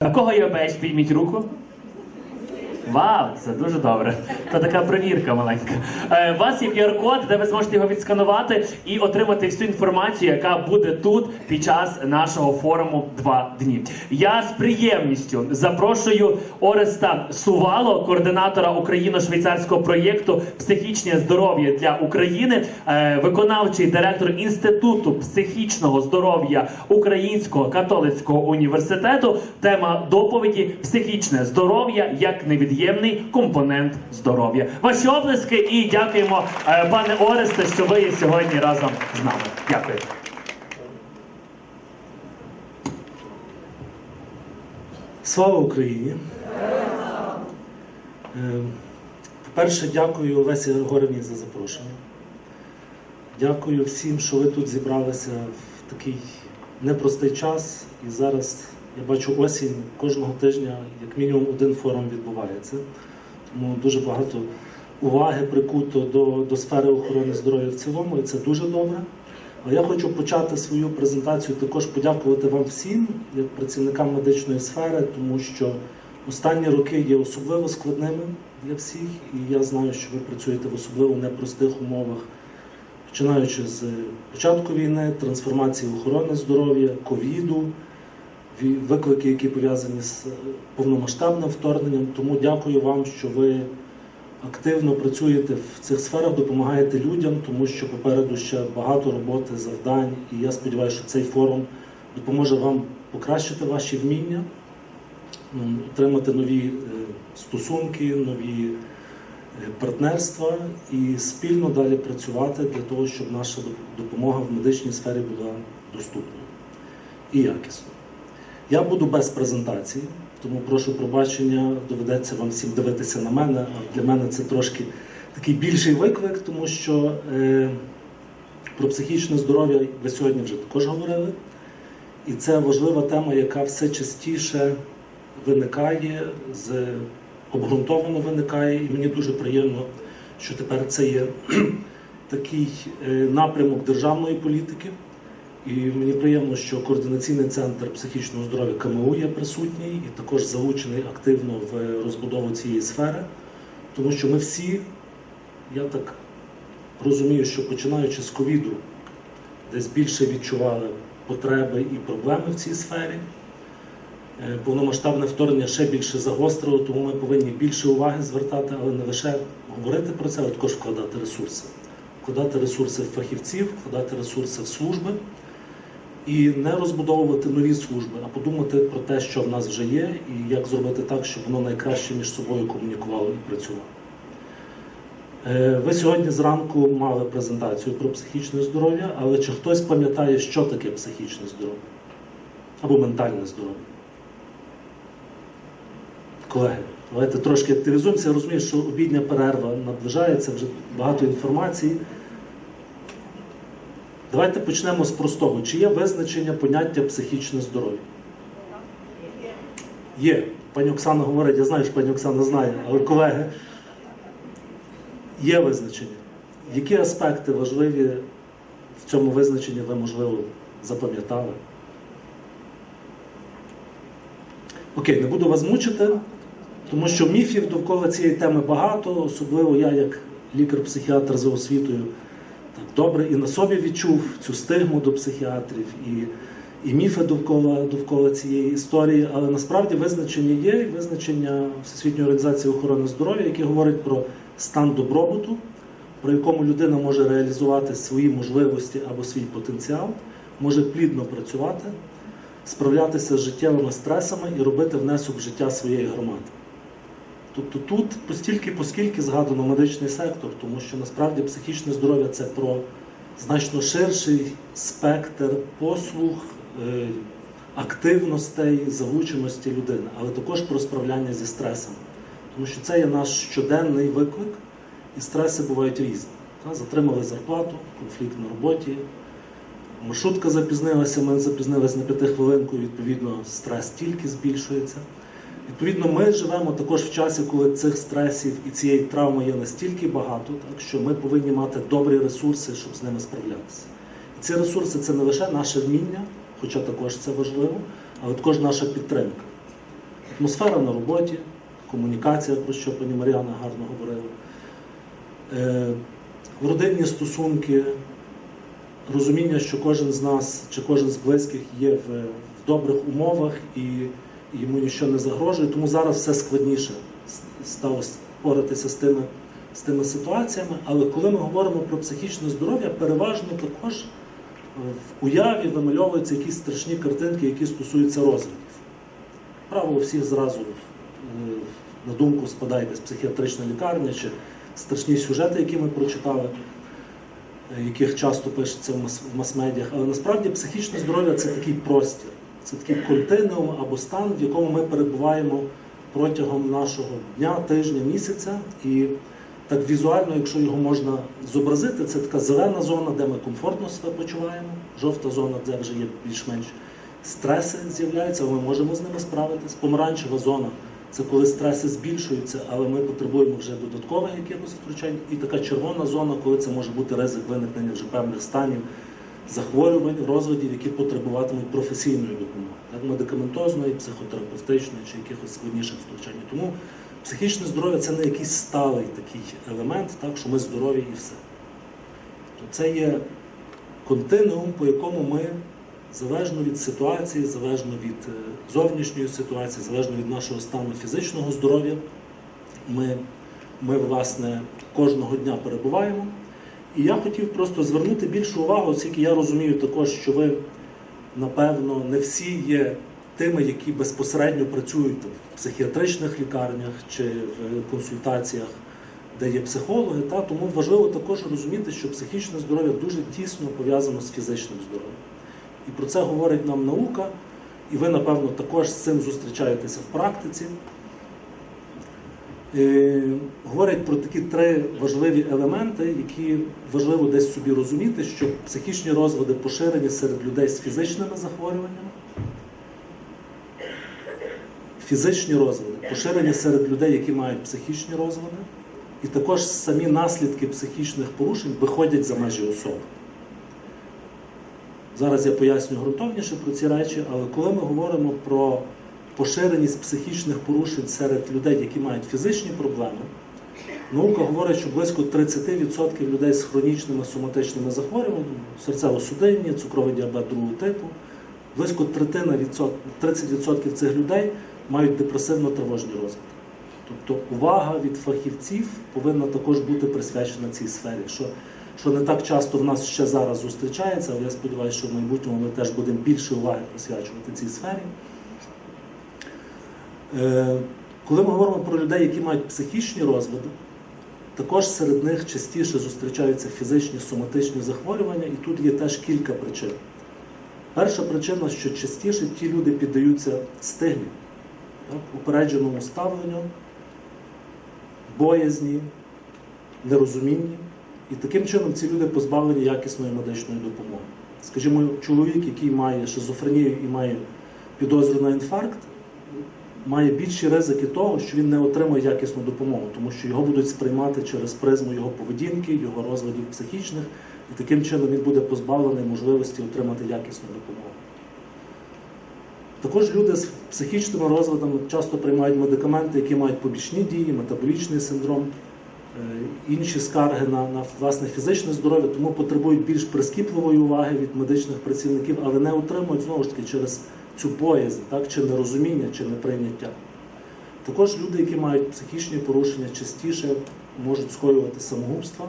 А кого є ОБС? Підніміть руку. Вау, це дуже добре. Це така перевірка маленька. Е, у вас є QR-код, де ви зможете його відсканувати і отримати всю інформацію, яка буде тут під час нашого форуму два дні. Я з приємністю запрошую Ореста Сувало, координатора україно-швейцарського проєкту Психічне здоров'я для України, е, виконавчий директор Інституту психічного здоров'я Українського католицького університету. Тема доповіді психічне здоров'я як невід'ємний компонент здоров'я. Ваші оплески і дякуємо, е, пане Оресте, що ви сьогодні разом з нами. Дякую. Слава Україні! Е, По-перше, дякую Олесі Григорівні за запрошення. Дякую всім, що ви тут зібралися в такий непростий час. І зараз я бачу осінь кожного тижня, як мінімум, один форум відбувається. Тому дуже багато уваги прикуто до, до сфери охорони здоров'я в цілому, і це дуже добре. Але я хочу почати свою презентацію також подякувати вам всім, як працівникам медичної сфери, тому що останні роки є особливо складними для всіх, і я знаю, що ви працюєте в особливо непростих умовах, починаючи з початку війни, трансформації охорони здоров'я, ковіду, ві- виклики, які пов'язані з е, повномасштабним вторгненням. Тому дякую вам, що ви активно працюєте в цих сферах, допомагаєте людям, тому що попереду ще багато роботи, завдань. І я сподіваюся, що цей форум допоможе вам покращити ваші вміння, отримати нові е, стосунки, нові е, партнерства і спільно далі працювати для того, щоб наша допомога в медичній сфері була доступною і якісною. Я буду без презентації, тому прошу пробачення, доведеться вам всім дивитися на мене. А для мене це трошки такий більший виклик, тому що е, про психічне здоров'я ви сьогодні вже також говорили. І це важлива тема, яка все частіше виникає, з обґрунтовано виникає, і мені дуже приємно, що тепер це є такий е, напрямок державної політики. І мені приємно, що координаційний центр психічного здоров'я КМУ є присутній і також залучений активно в розбудову цієї сфери, тому що ми всі, я так розумію, що починаючи з ковіду, десь більше відчували потреби і проблеми в цій сфері. Е, Повномасштабне вторгнення ще більше загострило, тому ми повинні більше уваги звертати, але не лише говорити про це, а також вкладати ресурси. Вкладати ресурси в фахівців, вкладати ресурси в служби і не розбудовувати нові служби, а подумати про те, що в нас вже є, і як зробити так, щоб воно найкраще між собою комунікувало і працювало. Е, Ви сьогодні зранку мали презентацію про психічне здоров'я, але чи хтось пам'ятає, що таке психічне здоров'я або ментальне здоров'я? Колеги, давайте трошки активізуємося. Я розумію, що обідня перерва наближається, вже багато інформації. Давайте почнемо з простого. Чи є визначення поняття психічне здоров'я? Є. Пані Оксана говорить, я знаю, що пані Оксана знає, але колеги, є визначення. Які аспекти важливі в цьому визначенні ви, можливо, запам'ятали? Окей, не буду вас мучити, тому що міфів довкола цієї теми багато, особливо я, як лікар-психіатр за освітою, добре і на собі відчув цю стигму до психіатрів і, і міфи довкола, довкола цієї історії. Але насправді визначення є, і визначення Всесвітньої організації охорони здоров'я, яке говорить про стан добробуту, про якому людина може реалізувати свої можливості або свій потенціал, може плідно працювати, справлятися з життєвими стресами і робити внесок в життя своєї громади. Тобто тут постільки, поскільки згадано медичний сектор, тому що насправді психічне здоров'я це про значно ширший спектр послуг, е, активностей, залученості людини, але також про справляння зі стресами. Тому що це є наш щоденний виклик, і стреси бувають різні. Затримали зарплату, конфлікт на роботі, маршрутка запізнилася, ми запізнилися на п'ятихвилинку, відповідно, стрес тільки збільшується. Відповідно, ми живемо також в часі, коли цих стресів і цієї травми є настільки багато, так що ми повинні мати добрі ресурси, щоб з ними справлятися. І ці ресурси це не лише наше вміння, хоча також це важливо, але також наша підтримка. атмосфера на роботі, комунікація, про що пані Мар'яна гарно говорила, е, родинні стосунки, розуміння, що кожен з нас чи кожен з близьких є в, в добрих умовах і йому нічого не загрожує, тому зараз все складніше стало впоратися з тими, з тими ситуаціями. Але коли ми говоримо про психічне здоров'я, переважно також е, в уяві вимальовуються якісь страшні картинки, які стосуються розвитку. Право всіх зразу е, на думку спадає якась психіатрична лікарня чи страшні сюжети, які ми прочитали, е, яких часто пишеться в мас-медіях. Але насправді психічне здоров'я це такий простір, це такий континуум або стан, в якому ми перебуваємо протягом нашого дня, тижня, місяця. І так візуально, якщо його можна зобразити, це така зелена зона, де ми комфортно себе почуваємо. Жовта зона, де вже є більш-менш стреси з'являються, але ми можемо з ними справитись. Помаранчева зона це коли стреси збільшуються, але ми потребуємо вже додаткових якихось втручань. І така червона зона, коли це може бути ризик виникнення вже певних станів, захворювань, розладів, які потребуватимуть професійної допомоги, так, медикаментозної, психотерапевтичної чи якихось складніших втручань. Тому психічне здоров'я це не якийсь сталий такий елемент, так, що ми здорові і все. То це є континуум, по якому ми залежно від ситуації, залежно від е, зовнішньої ситуації, залежно від нашого стану фізичного здоров'я, ми, ми власне кожного дня перебуваємо. І я хотів просто звернути більшу увагу, оскільки я розумію також, що ви, напевно, не всі є тими, які безпосередньо працюють в психіатричних лікарнях чи в консультаціях, де є психологи. Та? Тому важливо також розуміти, що психічне здоров'я дуже тісно пов'язано з фізичним здоров'ям. І про це говорить нам наука, і ви, напевно, також з цим зустрічаєтеся в практиці. Е, Говорять про такі три важливі елементи, які важливо десь собі розуміти, що психічні розлади поширені серед людей з фізичними захворюваннями. Фізичні розлади поширені серед людей, які мають психічні розлади, і також самі наслідки психічних порушень виходять за межі особи. Зараз я поясню ґрунтовніше про ці речі, але коли ми говоримо про поширеність психічних порушень серед людей, які мають фізичні проблеми, наука говорить, що близько 30% людей з хронічними соматичними захворюваннями, серцево-судинні, цукровий діабет другого типу, близько третина відсот- 30% цих людей мають депресивно-тривожні розвитки. Тобто увага від фахівців повинна також бути присвячена цій сфері, що, що не так часто в нас ще зараз зустрічається, але я сподіваюся, що в майбутньому ми теж будемо більше уваги присвячувати цій сфері. Е, Коли ми говоримо про людей, які мають психічні розлади, також серед них частіше зустрічаються фізичні соматичні захворювання, і тут є теж кілька причин. Перша причина, що частіше ті люди піддаються стигмі, упередженому ставленню, боязні, нерозумінні. І таким чином ці люди позбавлені якісної медичної допомоги. Скажімо, чоловік, який має шизофренію і має підозру на інфаркт, має більші ризики того, що він не отримає якісну допомогу, тому що його будуть сприймати через призму його поведінки, його розладів психічних, і таким чином він буде позбавлений можливості отримати якісну допомогу. Також люди з психічними розладами часто приймають медикаменти, які мають побічні дії, метаболічний синдром, е, інші скарги на, на власне фізичне здоров'я, тому потребують більш прискіпливої уваги від медичних працівників, але не отримують знову ж таки через цю боязнь, так, чи нерозуміння, чи неприйняття. Також люди, які мають психічні порушення, частіше можуть скоювати самогубства,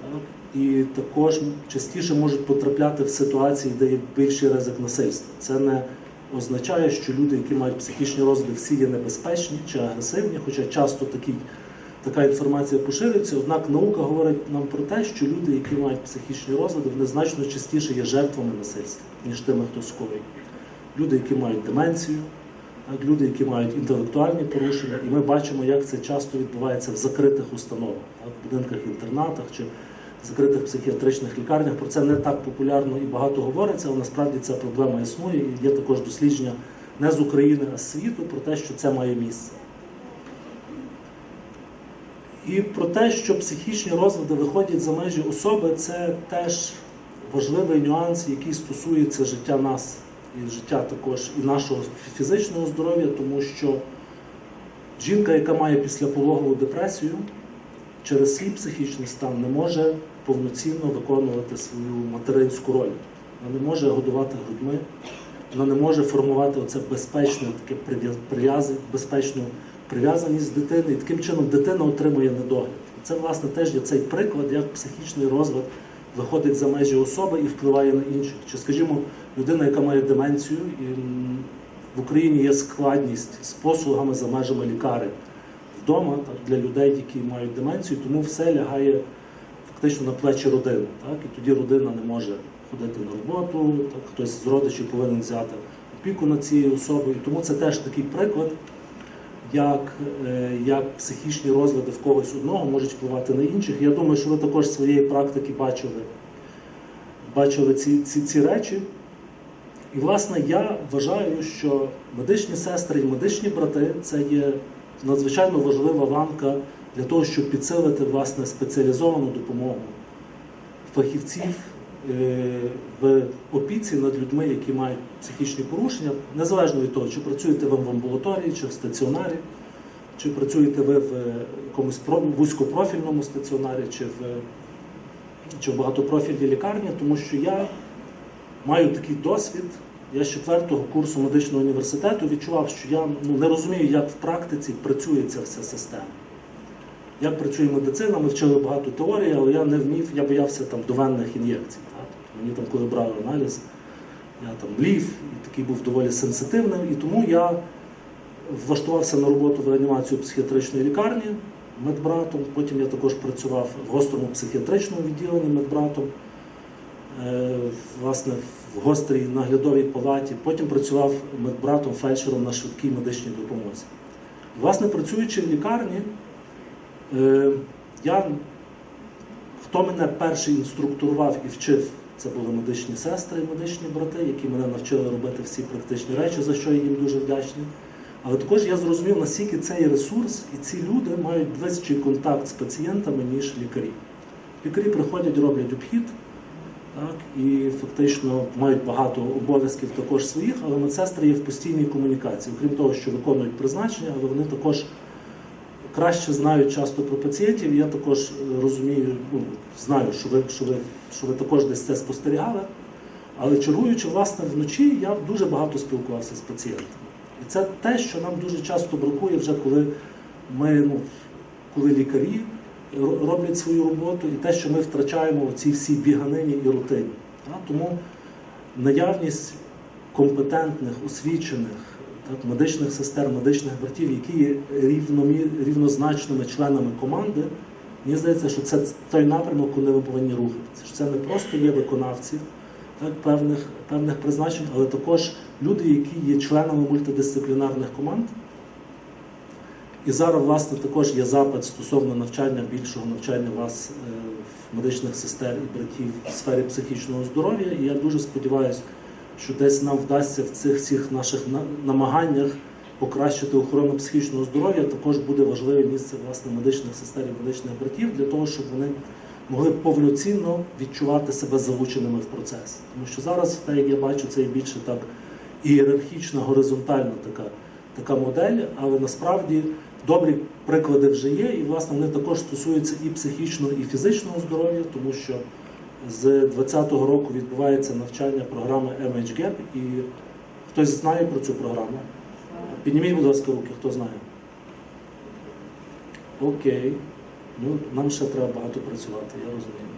так, і також частіше можуть потрапляти в ситуації, де є більший ризик насильства. Це не означає, що люди, які мають психічні розлади, всі є небезпечні чи агресивні, хоча часто такі, така інформація поширюється. Однак наука говорить нам про те, що люди, які мають психічні розлади, вони значно частіше є жертвами насильства, ніж тими, хто скоює. Люди, які мають деменцію, люди, які мають інтелектуальні порушення, і ми бачимо, як це часто відбувається в закритих установах, в будинках інтернатах чи закритих психіатричних лікарнях. Про це не так популярно і багато говориться, але насправді ця проблема існує. І є також дослідження не з України, а з світу про те, що це має місце. І про те, що психічні розлади виходять за межі особи, це теж важливий нюанс, який стосується життя нас, і життя також і нашого фізичного здоров'я, тому що жінка, яка має післяпологову депресію, через свій психічний стан не може повноцінно виконувати свою материнську роль. Вона не може годувати грудьми, вона не може формувати оце безпечне таке прив'яз- безпечну прив'язаність дитини, і таким чином дитина отримує недогляд. І Це, власне, теж є цей приклад, як психічний розвиток виходить за межі особи і впливає на інших. Чи, скажімо, людина, яка має деменцію, і в Україні є складність з послугами за межами лікарень вдома так, для людей, які мають деменцію, тому все лягає фактично на плечі родини. Так? І тоді родина не може ходити на роботу, так, хтось з родичів повинен взяти опіку над цією особою. Тому це теж такий приклад, як, е, як психічні розлади в когось одного можуть впливати на інших. Я думаю, що ви також своєї практики бачили, бачили ці, ці, ці речі. І, власне, я вважаю, що медичні сестри і медичні брати це є надзвичайно важлива ланка для того, щоб підсилити власне спеціалізовану допомогу фахівців е, в опіці над людьми, які мають психічні порушення, незалежно від того, чи працюєте ви в амбулаторії, чи в стаціонарі, чи працюєте ви в е, якомусь про- вузькопрофільному стаціонарі, чи в, чи в багатопрофільній лікарні, тому що я маю такий досвід. Я з четвертого курсу медичного університету відчував, що я ну, не розумію, як в практиці працює ця вся система. Як працює медицина, ми вчили багато теорії, але я не вмів, я боявся там довенних ін'єкцій. Мені там, коли брали аналіз, я там млів і такий був доволі сенситивним. І тому я влаштувався на роботу в реанімацію психіатричної лікарні медбратом. Потім я також працював в гострому психіатричному відділенні медбратом. Е, власне, в гострій наглядовій палаті, потім працював медбратом фельдшером на швидкій медичній допомозі. Власне, працюючи в лікарні, е, я, хто мене перший інструктурував і вчив, це були медичні сестри і медичні брати, які мене навчили робити всі практичні речі, за що я їм дуже вдячний. Але також я зрозумів, наскільки цей ресурс і ці люди мають ближчий контакт з пацієнтами, ніж лікарі. Лікарі приходять, роблять обхід, так, і фактично мають багато обов'язків також своїх, але медсестри є в постійній комунікації. Окрім того, що виконують призначення, але вони також краще знають часто про пацієнтів. Я також е, розумію, ну, знаю, що ви, що, ви, що ви також десь це спостерігали. Але чергуючи власне вночі, я дуже багато спілкувався з пацієнтами. І це те, що нам дуже часто бракує, вже коли ми, ну, коли лікарі роблять свою роботу, і те, що ми втрачаємо ці всі біганині і рутині. Тому наявність компетентних, освічених так, медичних сестер, медичних братів, які є рівномі, рівнозначними членами команди, мені здається, що це той напрямок, куди ми повинні рухатися. Що це не просто є виконавці так, певних, певних призначень, але також люди, які є членами мультидисциплінарних команд. І зараз, власне, також є запит стосовно навчання, більшого навчання вас е, в медичних сестер і братів в сфері психічного здоров'я. І я дуже сподіваюся, що десь нам вдасться в цих всіх наших намаганнях покращити охорону психічного здоров'я. Також буде важливе місце власне медичних сестер і медичних братів для того, щоб вони могли повноцінно відчувати себе залученими в процес. Тому що зараз, так як я бачу, це є більше так ієрархічна, горизонтальна така, така модель, але насправді добрі приклади вже є, і власне вони також стосуються і психічного, і фізичного здоров'я, тому що з 2020 року відбувається навчання програми MHGAP, і хтось знає про цю програму. Підніміть, будь ласка, руки, хто знає. Окей. Ну, нам ще треба багато працювати, я розумію.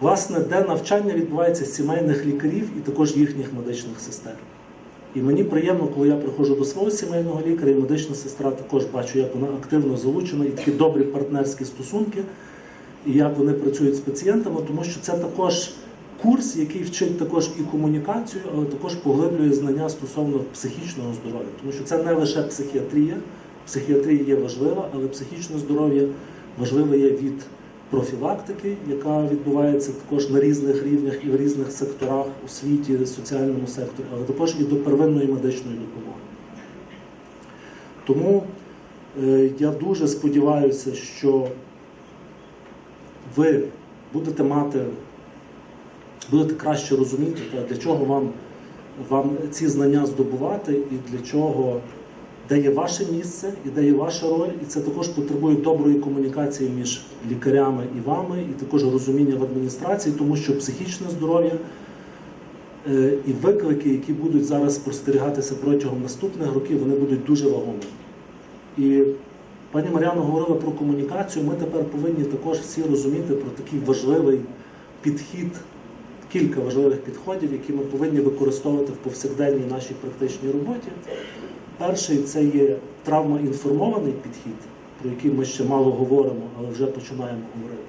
Власне, де навчання відбувається сімейних лікарів і також їхніх медичних сестер. І мені приємно, коли я приходжу до свого сімейного лікаря, і медична сестра також бачу, як вона активно залучена, і такі добрі партнерські стосунки, і як вони працюють з пацієнтами, тому що це також курс, який вчить також і комунікацію, але також поглиблює знання стосовно психічного здоров'я. Тому що це не лише психіатрія, психіатрія є важлива, але психічне здоров'я важливе є від профілактики, яка відбувається також на різних рівнях і в різних секторах у світі, соціальному секторі, але також і до первинної медичної допомоги. Тому е, я дуже сподіваюся, що ви будете мати, будете краще розуміти, для чого вам вам ці знання здобувати і для чого, де є ваше місце і де є ваша роль. І це також потребує доброї комунікації між лікарями і вами, і також розуміння в адміністрації, тому що психічне здоров'я е, і виклики, які будуть зараз спостерігатися протягом наступних років, вони будуть дуже вагомі. І пані Мар'яна говорила про комунікацію. Ми тепер повинні також всі розуміти про такий важливий підхід, кілька важливих підходів, які ми повинні використовувати в повсякденній нашій практичній роботі. Перший це є травмоінформований підхід, про який ми ще мало говоримо, але вже починаємо говорити.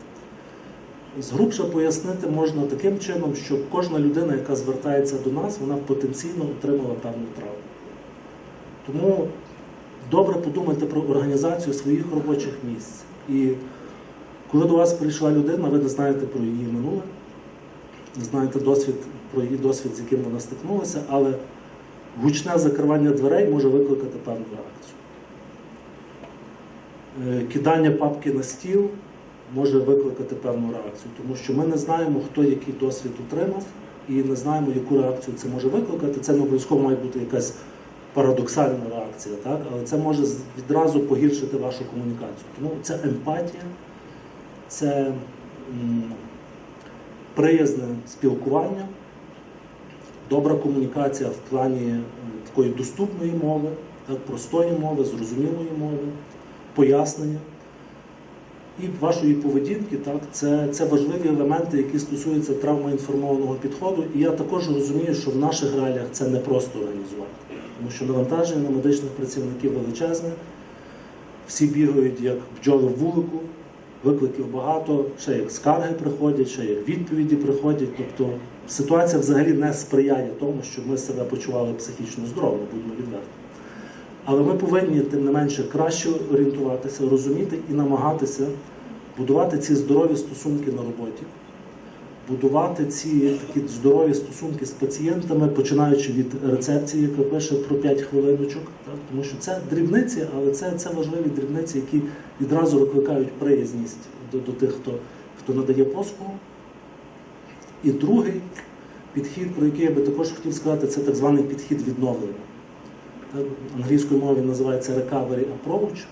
Згрубше пояснити можна таким чином, що кожна людина, яка звертається до нас, вона потенційно отримала певну травму. Тому добре подумайте про організацію своїх робочих місць. І коли до вас прийшла людина, ви не знаєте про її минуле, не знаєте досвід, про її досвід, з яким вона стикнулася, але гучне закривання дверей може викликати певну реакцію. Е, Кидання папки на стіл може викликати певну реакцію, тому що ми не знаємо, хто який досвід отримав, і не знаємо, яку реакцію це може викликати. Це не обов'язково має бути якась парадоксальна реакція, так? але це може відразу погіршити вашу комунікацію. Тому це емпатія, це приязне спілкування, добра комунікація в плані е, такої доступної мови, так, простої мови, зрозумілої мови, пояснення. І вашої поведінки, так, це, це важливі елементи, які стосуються травмоінформованого підходу. І я також розумію, що в наших реаліях це не просто організувати, тому що навантаження на медичних працівників величезне, всі бігають як бджоли в вулику, викликів багато, ще як скарги приходять, ще як відповіді приходять. Тобто ситуація взагалі не сприяє тому, щоб ми себе почували психічно здорово, будемо відверті. Але ми повинні, тим не менше, краще орієнтуватися, розуміти і намагатися будувати ці здорові стосунки на роботі, будувати ці такі здорові стосунки з пацієнтами, починаючи від рецепції, яка пише про 5 хвилиночок. Так? Тому що це дрібниці, але це, це важливі дрібниці, які відразу викликають приязність до, до тих, хто, хто надає послугу. І другий підхід, про який я би також хотів сказати, це так званий підхід відновлення. Так, в англійської мові називається recovery approach.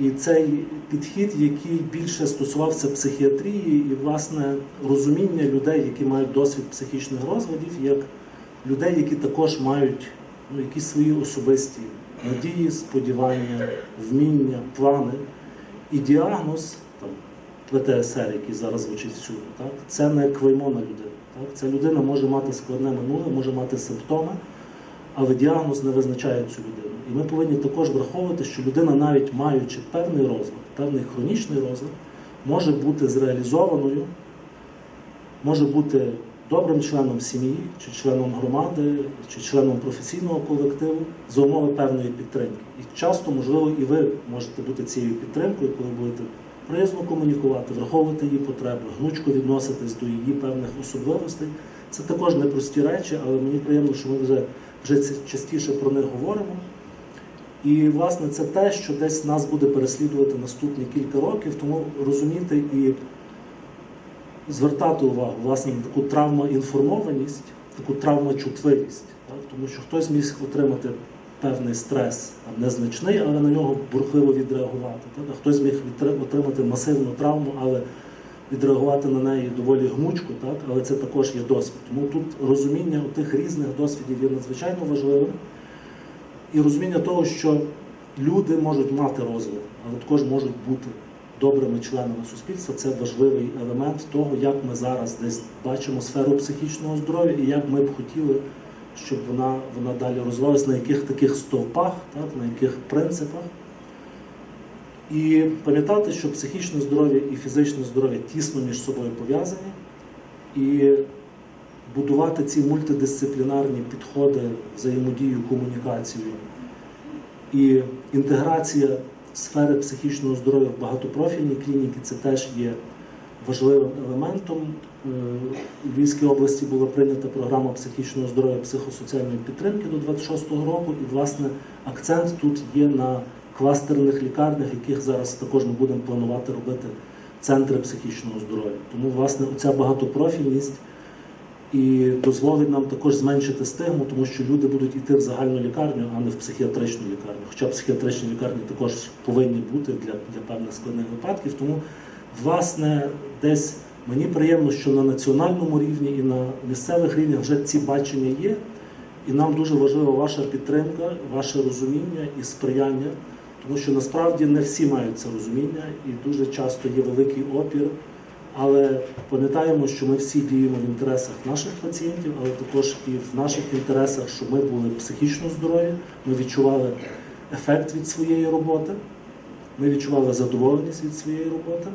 І цей підхід, який більше стосувався психіатрії і, власне, розуміння людей, які мають досвід психічних розладів, як людей, які також мають ну, якісь свої особисті надії, сподівання, вміння, плани. І діагноз, там, ПТСР, який зараз звучить всюди, так, це не клеймо на людину. Так? Ця людина може мати складне минуле, може мати симптоми, але діагноз не визначає цю людину. І ми повинні також враховувати, що людина, навіть маючи певний розлад, певний хронічний розлад, може бути зреалізованою, може бути добрим членом сім'ї, чи членом громади, чи членом професійного колективу за умови певної підтримки. І часто, можливо, і ви можете бути цією підтримкою, коли будете приязно комунікувати, враховувати її потреби, гнучко відноситись до її певних особливостей. Це також непрості речі, але мені приємно, що ми вже, вже частіше про них говоримо. І, власне, це те, що десь нас буде переслідувати наступні кілька років, тому розуміти і звертати увагу власне на таку травмоінформованість, таку травмочутливість. Так? Тому що хтось міг отримати певний стрес, там, незначний, але на нього бурхливо відреагувати. Так? А хтось міг отримати масивну травму, але відреагувати на неї доволі гнучко, так? але це також є досвід. Тому тут розуміння тих різних досвідів є надзвичайно важливим. І розуміння того, що люди можуть мати розлад, але також можуть бути добрими членами суспільства. Це важливий елемент того, як ми зараз десь бачимо сферу психічного здоров'я і як ми б хотіли, щоб вона, вона далі розвивалася, на яких таких стовпах, так, на яких принципах. І пам'ятати, що психічне здоров'я і фізичне здоров'я тісно між собою пов'язані. І будувати ці мультидисциплінарні підходи, взаємодію, комунікацію і інтеграція сфери психічного здоров'я в багатопрофільній клініки це теж є важливим елементом. Е, У Львівській області була прийнята програма психічного здоров'я психосоціальної підтримки до 26-го року, і власне акцент тут є на кластерних лікарнях, яких зараз також ми будемо планувати робити центри психічного здоров'я. Тому, власне, оця багатопрофільність і дозволить нам також зменшити стигму, тому що люди будуть йти в загальну лікарню, а не в психіатричну лікарню. Хоча психіатричні лікарні також повинні бути для, для певних складних випадків. Тому, власне, десь мені приємно, що на національному рівні і на місцевих рівнях вже ці бачення є. І нам дуже важлива ваша підтримка, ваше розуміння і сприяння, тому що насправді не всі мають це розуміння, і дуже часто є великий опір. Але пам'ятаємо, що ми всі діємо в інтересах наших пацієнтів, але також і в наших інтересах, щоб ми були психічно здорові, ми відчували ефект від своєї роботи, ми відчували задоволеність від своєї роботи.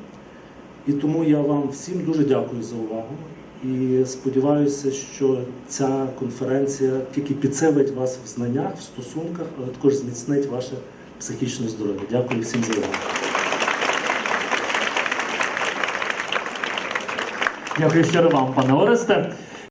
І тому я вам всім дуже дякую за увагу. І сподіваюся, що ця конференція тільки підсилить вас в знаннях, в стосунках, але також зміцнить ваше психічне здоров'я. Дякую всім за увагу. Дякую щиро вам, пане Оресте.